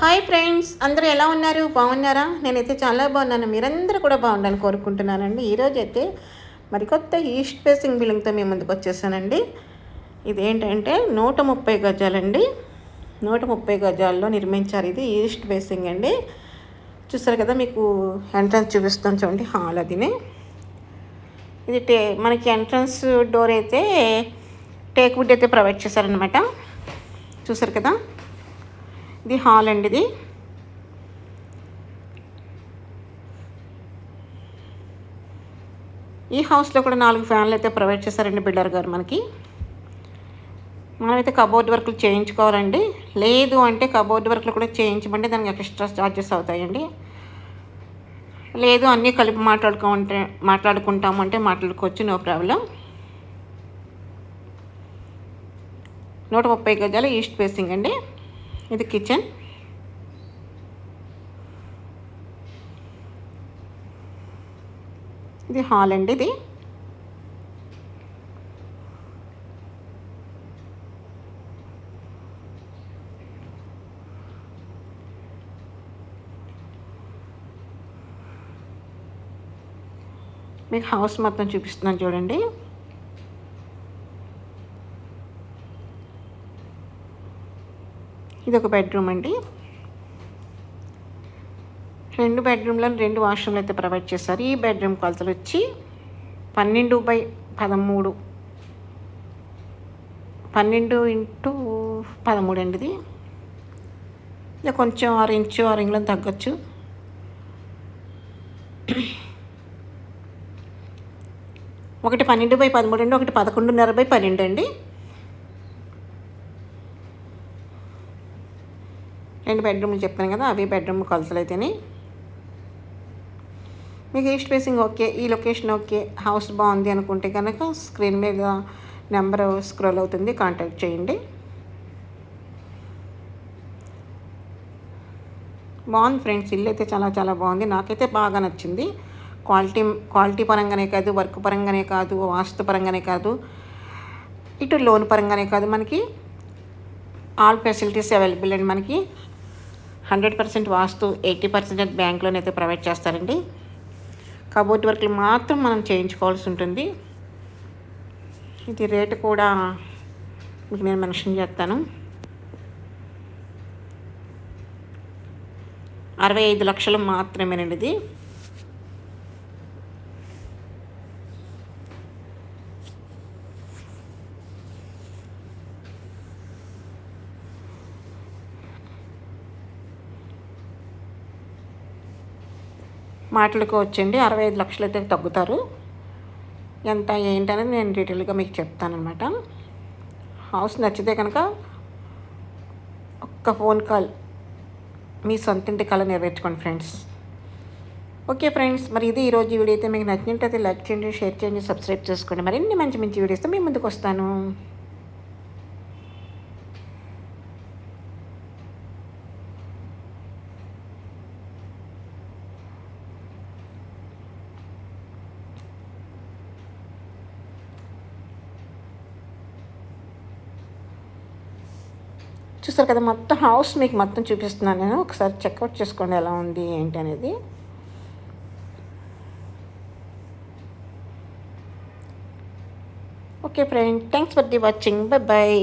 Hi friends అందరూ ఎలా ఉన్నారు? బాగున్నారా? నేనైతే చాలా బాగున్నాను. మీరందరూ కూడా బాగుండాలని కోరుకుంటున్నానండి. ఈరోజు అయితే మరికొత్త ఈస్ట్ ఫేసింగ్ బిల్డింగ్తో మేము ముందుకు వచ్చేసానండి. ఇదేంటంటే నూట ముప్పై గజాలండి. నూట ముప్పై గజాల్లో నిర్మించారు ఇది ఈస్ట్ ఫేసింగ్ అండి. చూసారు కదా మీకు ఎంట్రన్స్ చూపిస్తాను చూడండి హాల్ అదినే. ఇది టే మనకి ఎంట్రన్స్ డోర్ అయితే టేక్ వుడ్ అయితే ప్రొవైడ్ చేశారనమాట చూసారు కదా? ఇది హాల్ అండి ఇది. ఈ హౌస్లో కూడా నాలుగు ఫ్యాన్లు అయితే ప్రొవైడ్ చేశారండి బిల్డర్ గారు మనకి. మనమైతే కబోర్డ్ వర్క్లు చేయించుకోవాలండి. లేదు అంటే కబోర్డ్ వర్క్లు కూడా చేయించమంటే దానికి ఎక్స్ట్రా ఛార్జెస్ అవుతాయండి. లేదు అన్నీ కలిపి మాట్లాడుకుంటే మాట్లాడుకుంటాము అంటే మాట్లాడుకోవచ్చు నో ప్రాబ్లం నూట ముప్పై గజాలు ఈస్ట్ ఫేసింగ్ అండి. ఇది కిచెన్ ఇది హాల్ అండి ఇది. మీకు హౌస్ మొత్తం చూపిస్తున్నాను చూడండి. ఇది ఒక బెడ్రూమ్ అండి. రెండు బెడ్రూమ్లో రెండు వాష్రూమ్లు అయితే ప్రొవైడ్ చేశారు. ఈ బెడ్రూమ్ కొలతలు వచ్చి పన్నెండు బై పదమూడు. పన్నెండు ఇంటూ పదమూడు అండి ఇది. ఇక కొంచెం ఆరు ఇంచు ఆరు ఇంగ్లం తగ్గచ్చు. ఒకటి పన్నెండు బై పదమూడు అండి ఒకటి పదకొండున్నర బై పన్నెండు అండి. రెండు బెడ్రూమ్లు చెప్పాను కదా అవి బెడ్రూమ్ కొలతలు అయితేనే మీకు ఈస్ట్ ఫేసింగ్ ఓకే ఈ లొకేషన్ ఓకే హౌస్ బాగుంది అనుకుంటే కనుక స్క్రీన్ మీద నెంబర్ స్క్రోల్ అవుతుంది కాంటాక్ట్ చేయండి. బాగుంది ఫ్రెండ్స్ ఇల్లు అయితే చాలా చాలా బాగుంది నాకైతే బాగా నచ్చింది. క్వాలిటీ క్వాలిటీ పరంగానే కాదు వర్క్ పరంగానే కాదు వాస్తు పరంగానే కాదు ఇటు లోన్ పరంగానే కాదు మనకి ఆల్ ఫెసిలిటీస్ అవైలబుల్ అండి మనకి. Hundred percent vastu eighty percent బ్యాంక్లోనైతే provide చేస్తారండి. కబోర్డ్ వర్క్లు మాత్రం మనం చేయించుకోవాల్సి ఉంటుంది. ఇది రేటు కూడా మీకు నేను మెన్షన్ చేస్తాను. అరవై ఐదు లక్షలు మాత్రమేనండి ఇది. మాట్లాడుకోవచ్చండి అరవై ఐదు లక్షలు అయితే తగ్గుతారు. ఎంత ఏంటనేది నేను డీటెయిల్గా మీకు చెప్తానమాట హౌస్ నచ్చితే కనుక ఒక్క ఫోన్ కాల్ మీ సొంతింటి కళ నెరవేర్చుకోండి ఫ్రెండ్స్. ఓకే ఫ్రెండ్స్ మరి ఇది ఈరోజు వీడియో అయితే మీకు నచ్చినట్టయితే లైక్ చేయండి షేర్ చేయండి సబ్స్క్రైబ్ చేసుకోండి. మరిన్ని మంచి మంచి వీడియోస్తో మీ ముందుకు వస్తాను. చూస్తారు కదా మొత్తం హౌస్ మీకు మొత్తం చూపిస్తున్నాను నేను. ఒకసారి చెక్అవుట్ చేసుకోండి ఎలా ఉంది ఏంటి అనేది. Okay friend thanks for the watching bye bye